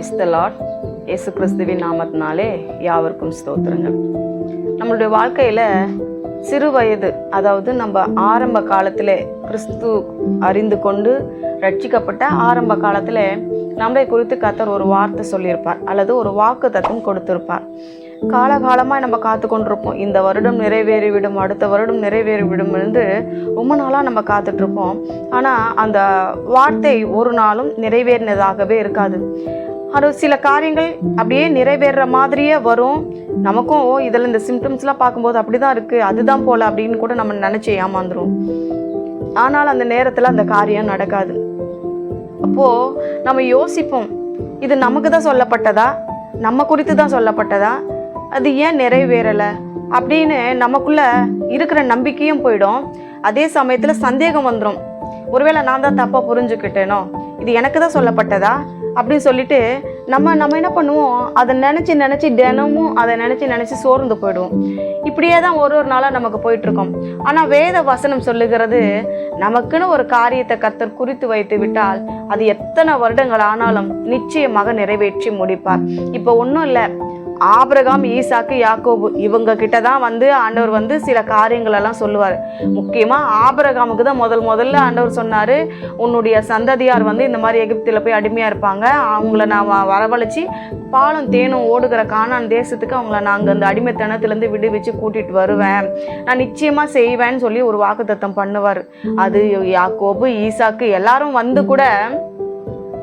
Praise the lot இயேசு கிறிஸ்துவின் நாமத்தினாலே யாவருக்கும் ஸ்தோத்திரங்கள். நம்மளுடைய வாழ்க்கையில் சிறு வயது அதாவது நம்ம ஆரம்ப காலத்தில் கிறிஸ்து அறிந்து கொண்டு ரட்சிக்கப்பட்ட ஆரம்ப காலத்தில் நம்மளை குறித்து கத்தர் ஒரு வார்த்தை சொல்லியிருப்பார். அல்லது ஒரு வாக்கு தத்துவம் கொடுத்திருப்பார். காலகாலமாக நம்ம காத்து கொண்டிருப்போம். இந்த வருடம் நிறைவேறிவிடும் அடுத்த வருடம் நிறைவேறிவிடும் என்று ரொம்ப நாளாக நம்ம காத்துட்ருப்போம் ஆனால் அந்த வார்த்தை ஒரு நாளும் நிறைவேறினதாகவே இருக்காது. அது சில காரியங்கள் அப்படியே நிறைவேறுற மாதிரியே வரும். நமக்கும் ஓ இதில் இந்த சிம்டம்ஸ்லாம் பார்க்கும்போது அப்படி தான் இருக்குது அதுதான் போல் அப்படின்னு கூட நம்ம நினச்சி ஏமாந்துரும் ஆனால் அந்த நேரத்தில் அந்த காரியம் நடக்காது. அப்போது நம்ம யோசிப்போம் இது நமக்கு தான் சொல்லப்பட்டதா? நம்ம குறித்து தான் சொல்லப்பட்டதா? அது ஏன் நிறைவேறலை? அப்படின்னு நமக்குள்ளே இருக்கிற நம்பிக்கையும் போயிடும். அதே சமயத்தில் சந்தேகம் வந்துடும் ஒருவேளை நான் தான் தப்பாக புரிஞ்சுக்கிட்டேனோ? இது எனக்கு தான் சொல்லப்பட்டதா? அப்படின்னு சொல்லிட்டு நம்ம நம்ம என்ன பண்ணுவோம்? அதை நினச்சி நினச்சி தினமும் அதை நினச்சி நினச்சி சோர்ந்து போயிடுவோம். இப்படியே தான் ஒரு ஒரு நாளாக நமக்கு போயிட்டுருக்கோம். ஆனால் வேத வசனம் சொல்லுகிறது நமக்குன்னு ஒரு காரியத்தை கர்த்தர் குறித்து வைத்து விட்டால் அது எத்தனை வருடங்கள் ஆனாலும் நிச்சயமாக நிறைவேற்றி முடிப்பார். இப்போ ஒன்றும் இல்லை. ஆபிரகாம் ஈசாக்கு யாக்கோபு இவங்க கிட்ட தான் வந்து ஆண்டவர் வந்து சில காரியங்கள் எல்லாம் சொல்லுவார். முக்கியமாக ஆபிரகாமுக்கு தான் முதல் முதல்ல ஆண்டவர் சொன்னார் உன்னுடைய சந்ததியார் வந்து இந்த மாதிரி எகிப்தில் போய் அடிமையாக இருப்பாங்க. அவங்கள நான் வ- வரவழைச்சி பாலும் தேனும் ஓடுகிற காணான் தேசத்துக்கு அவங்கள நாங்கள் அந்த அடிமைத்தனத்துலேருந்து விடுவிச்சு கூட்டிகிட்டு வருவேன். நான் நிச்சயமாக செய்வேன்னு சொல்லி ஒரு வாக்குத்தத்தம் பண்ணுவார். அது யாக்கோபு ஈசாக்கு எல்லாரும் வந்து கூட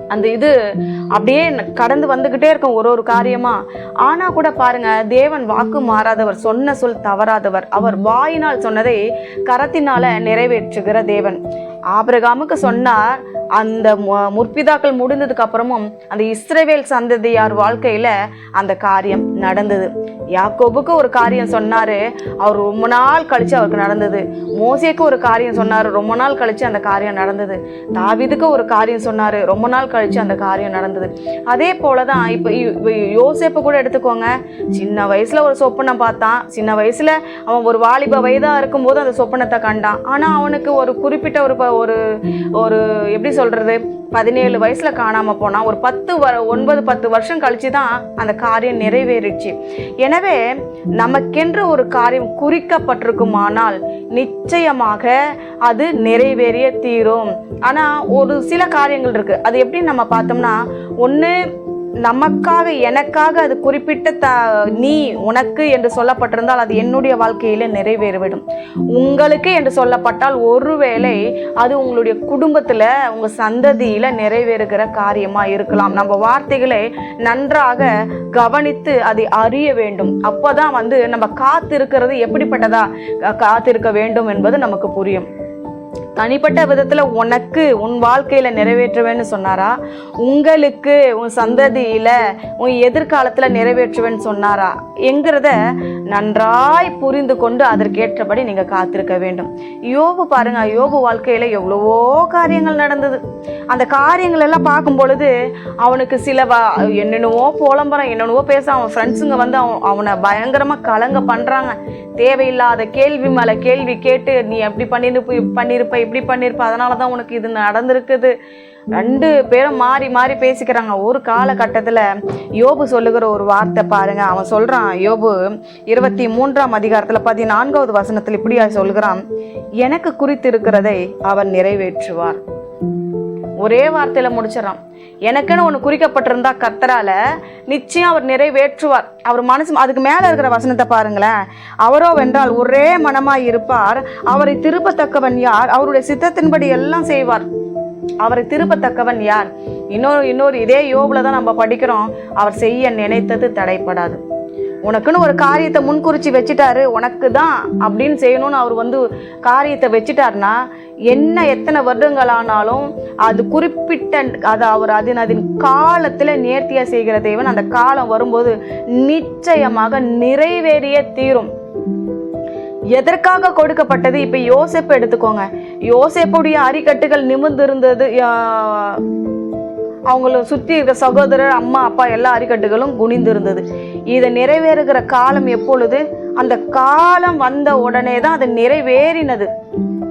அந்த இது அப்படியே கடந்து வந்துக்கிட்டே இருக்கும் ஒரு ஒரு காரியமா. ஆனா கூட பாருங்க தேவன் வாக்கு மாறாதவர் சொன்ன சொல் தவறாதவர். அவர் வாயினால் சொன்னதை கரத்தினால நிறைவேற்றுகிற தேவன். ஆபிரகாமுக்கு சொன்னார் அந்த மு- முற்பிதாக்கள் முடிந்ததுக்கு அப்புறமும் அந்த இஸ்ரேவேல் சந்ததியார் வாழ்க்கையில அந்த காரியம் நடந்தது. யாக்கோபுக்கு ஒரு காரியம் சொன்னாரு அவர் ரொம்ப நாள் கழிச்சு அவருக்கு நடந்தது. மோசேக்கு ஒரு காரியம் சொன்னாரு ரொம்ப நாள் கழிச்சு அந்த காரியம் நடந்தது. தாவிதுக்கு ஒரு காரியம் சொன்னாரு ரொம்ப நாள் கழிச்சு அந்த காரியம் நடந்தது. அதே போலதான் இப்போ யோசேப்பு கூட எடுத்துக்கோங்க. சின்ன வயசுல ஒரு சொப்பனம் பார்த்தான். சின்ன வயசுல அவன் ஒரு வாலிப வயதா இருக்கும்போது அந்த சொப்பனத்தை கண்டான். ஆனா அவனுக்கு ஒரு குறிப்பிட்ட ஒரு ப- ஒரு ஒரு எப்படி சொல்கிறது பதினேழு வயசில் காணாமல் போனால் ஒரு பத்து வ ஒன்பது பத்து வருஷம் கழிச்சு தான் அந்த காரியம் நிறைவேறிடுச்சு. எனவே நமக்கென்று ஒரு காரியம் குறிக்கப்பட்டிருக்குமானால் நிச்சயமாக அது நிறைவேறிய தீரும். ஆனால் ஒரு சில காரியங்கள் இருக்குது அது எப்படி நம்ம பார்த்தோம்னா ஒன்று நமக்காக எனக்காக அது குறிப்பிட்ட த நீ உனக்கு என்று சொல்லப்பட்டிருந்தால் அது என்னுடைய வாழ்க்கையில நிறைவேறிவிடும். உங்களுக்கு என்று சொல்லப்பட்டால் ஒருவேளை அது உங்களுடைய குடும்பத்தில் உங்கள் சந்ததியில் நிறைவேறுகிற காரியமாக இருக்கலாம். நம்ம வார்த்தைகளை நன்றாக கவனித்து அதை அறிய வேண்டும். அப்போ தான் வந்து நம்ம காத்திருக்கிறது எப்படிப்பட்டதா காத்திருக்க வேண்டும் என்பது நமக்கு புரியும். தனிப்பட்ட விதத்தில் உனக்கு உன் வாழ்க்கையில் நிறைவேற்றுவேன்னு சொன்னாரா? உங்களுக்கு உன் சந்ததியில் உன் எதிர்காலத்தில் நிறைவேற்றுவேன்னு சொன்னாரா? என்கிறத நன்றாய் புரிந்து கொண்டு அதற்கேற்றபடி நீங்கள் காத்திருக்க வேண்டும். யோபு பாருங்க யோபு வாழ்க்கையில் எவ்வளவோ காரியங்கள் நடந்தது. அந்த காரியங்கள் எல்லாம் பார்க்கும் பொழுது அவனுக்கு சில என்னென்னவோ புலம்புறான் என்னென்னவோ பேச அவன் ஃப்ரெண்ட்ஸுங்க வந்து அவன் அவனை பயங்கரமாக கலங்க பண்ணுறாங்க தேவையில்லாத கேள்வி மேலே கேள்வி கேட்டு நீ எப்படி பண்ணிருப்ப பண்ணியிருப்ப இப்படி பண்ணிருப்ப அதனால தான் உனக்கு இது நடந்திருக்குது. ரெண்டு பேரும் மாறி மாறி பேசிக்கிறாங்க. ஒரு காலகட்டத்தில் யோபு சொல்லுகிற ஒரு வார்த்தை பாருங்க. அவன் சொல்றான் யோபு இருபத்தி மூன்றாம் அதிகாரத்தில் பதினான்காவது வசனத்தில் இப்படியா சொல்கிறான். எனக்கு குறித்து இருக்கிறதை அவர் நிறைவேற்றுவார். ஒரே வார்த்தையில் முடிச்சிடறான். எனக்குன்னு ஒன்று குறிக்கப்பட்டிருந்தா கத்தரால நிச்சயம் அவர் நிறைவேற்றுவார். அவர் மனசு அதுக்கு மேலே இருக்கிற வசனத்தை பாருங்களேன். அவரோ வென்றால் ஒரே மனமாய் இருப்பார். அவரை திருப்பத்தக்கவன் யார்? அவருடைய சித்தத்தின்படி எல்லாம் செய்வார். அவரை திருப்பத்தக்கவன் யார்? இன்னொரு இன்னொரு இதே யோவில் தான் நம்ம படிக்கிறோம். அவர் செய்ய நினைத்தது தடைப்படாது. உனக்குன்னு ஒரு காரியத்தை முன்குறிச்சு வச்சுட்டாரு உனக்கு தான் அப்படின்னு செய்யணும்னு அவர் வந்து காரியத்தை வச்சுட்டாருன்னா என்ன எத்தனை வருடங்கள் ஆனாலும் அது குறிப்பிட்ட அது அவர் அதன் அதன் காலத்தில் நேர்த்தியாக செய்கிற தெய்வன் அந்த காலம் வரும்போது நிச்சயமாக நிறைவேறிய தீரும். எதற்காக கொடுக்கப்பட்டது? இப்போ யோசேப்பு எடுத்துக்கோங்க. யோசிப்புடைய அரிக்கட்டுகள் நிமிர்ந்து இருந்தது அவங்கள சுற்றி இருக்க சகோதரர் அம்மா அப்பா எல்லா அரிக்கட்டுகளும் குனிந்து இருந்தது இதை நிறைவேறுகிற காலம் எப்பொழுது? அந்த காலம் வந்த உடனே தான் அது நிறைவேறினது.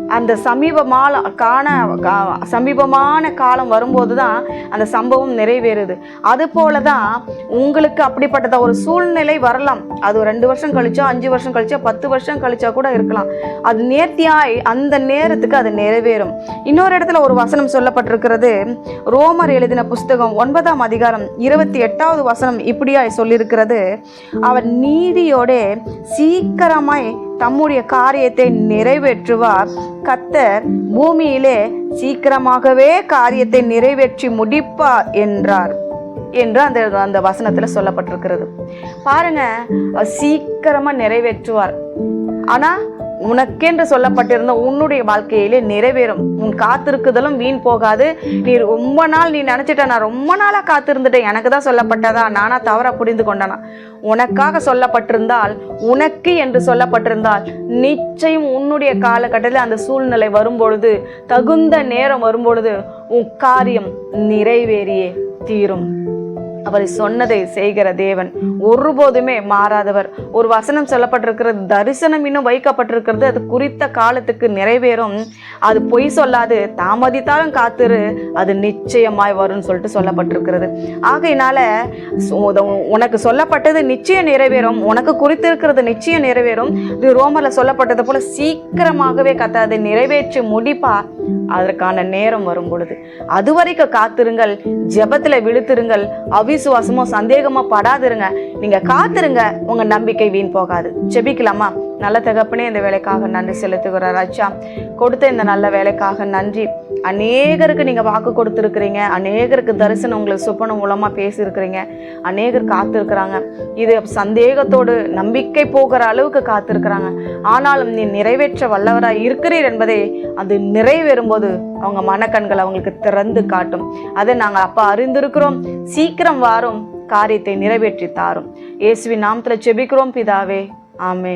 அந்த சமீபமால காண கா- சமீபமான காலம் வரும்போது தான் அந்த சம்பவம் நிறைவேறுது. அது போல தான் உங்களுக்கு அப்படிப்பட்டத ஒரு சூழ்நிலை வரலாம். அது ரெண்டு வருஷம் கழிச்சோ அஞ்சு வருஷம் கழிச்சோ பத்து வருஷம் கழிச்சா கூட இருக்கலாம். அது நேர்த்தியாய் அந்த நேரத்துக்கு அது நிறைவேறும். இன்னொரு இடத்துல ஒரு வசனம் சொல்லப்பட்டிருக்கிறது. ரோமர் எழுதின புஸ்தகம் ஒன்பதாம் அதிகாரம் இருபத்தி எட்டாவது வசனம் இப்படியாய் சொல்லியிருக்கிறது. அவர் நீதியோட சீக்கிரமாய் தம்முடைய காரியத்தை நிறைவேற்றுவார். கத்தர் பூமியிலே சீக்கிரமாகவே காரியத்தை நிறைவேற்றி முடிப்பார் என்றார். என்று அந்த அந்த வசனத்தில் சொல்லப்பட்டிருக்கிறது. பாருங்க சீக்கிரமாக நிறைவேற்றுவார். ஆனால் உனக்கென்று சொல்லப்பட்டிருந்த உன்னுடைய வாழ்க்கையிலே நிறைவேறும். உன் காத்திருக்குதலும் வீண் போகாது. நீ ரொம்ப நாள் நீ நினச்சிட்ட நான் ரொம்ப நாளாக காத்திருந்துட்டேன். எனக்கு தான் சொல்லப்பட்டதா? நானா தவற புரிந்து கொண்டனா? உனக்காக சொல்லப்பட்டிருந்தால் உனக்கு என்று சொல்லப்பட்டிருந்தால் நிச்சயம் உன்னுடைய காலகட்டத்தில் அந்த சூழ்நிலை வரும்பொழுது தகுந்த நேரம் வரும்பொழுது உன் காரியம் நிறைவேறியே தீரும். அவர் சொன்னதை செய்கிற தேவன் ஒருபோதுமே மாறாதவர். ஒரு வசனம் சொல்லப்பட்டிருக்கிறது தரிசனம் இன்னும் வைக்கப்பட்டிருக்கிறது. அது குறித்த காலத்துக்கு நிறைவேறும். அது பொய் சொல்லாது தாமதித்தாலும் காத்துரு அது நிச்சயமாய் வரும்னு சொல்லிட்டு சொல்லப்பட்டிருக்கிறது. ஆகையினால உனக்கு சொல்லப்பட்டது நிச்சயம் நிறைவேறும். உனக்கு குறித்திருக்கிறது நிச்சயம் நிறைவேறும். இது ரோமரில் சொல்லப்பட்டது போல சீக்கிரமாகவே கத்த அதை நிறைவேற்றி முடிப்பா. அதற்கான நேரம் வரும் பொழுது. அது வரைக்கும் காத்திருங்கள் ஜெபத்தில் விழுத்திருங்கள் அவிசுவாசமோ சந்தேகமோ படாதிருங்க. நீங்க காத்திருங்க. உங்க நம்பிக்கை வீண் போகாது. ஜெபிக்கலாமா? நல்ல தகப்பனே இந்த வேலைக்காக நன்றி செலுத்துகிறார் அச்சா கொடுத்த இந்த நல்ல வேலைக்காக நன்றி. அநேகருக்கு நீங்க வாக்கு கொடுத்துருக்கிறீங்க. அநேகருக்கு தரிசனம் உங்களுக்கு சொப்பனம் மூலமா பேசியிருக்கிறீங்க. அநேகர் காத்திருக்கிறாங்க. இது சந்தேகத்தோடு நம்பிக்கை போகிற அளவுக்கு காத்திருக்கிறாங்க. ஆனாலும் நீ நிறைவேற்ற வல்லவராக இருக்கிறீர் என்பதை அது நிறைவேறும் போது அவங்க மனக்கண்கள் அவங்களுக்கு திறந்து காட்டும். அதை நாங்கள் அப்பா அறிந்திருக்கிறோம். சீக்கிரம் வாரும். காரியத்தை நிறைவேற்றி தாரும் இயேசுவின் நாமத்தில் செபிக்கிறோம் பிதாவே. ஆமே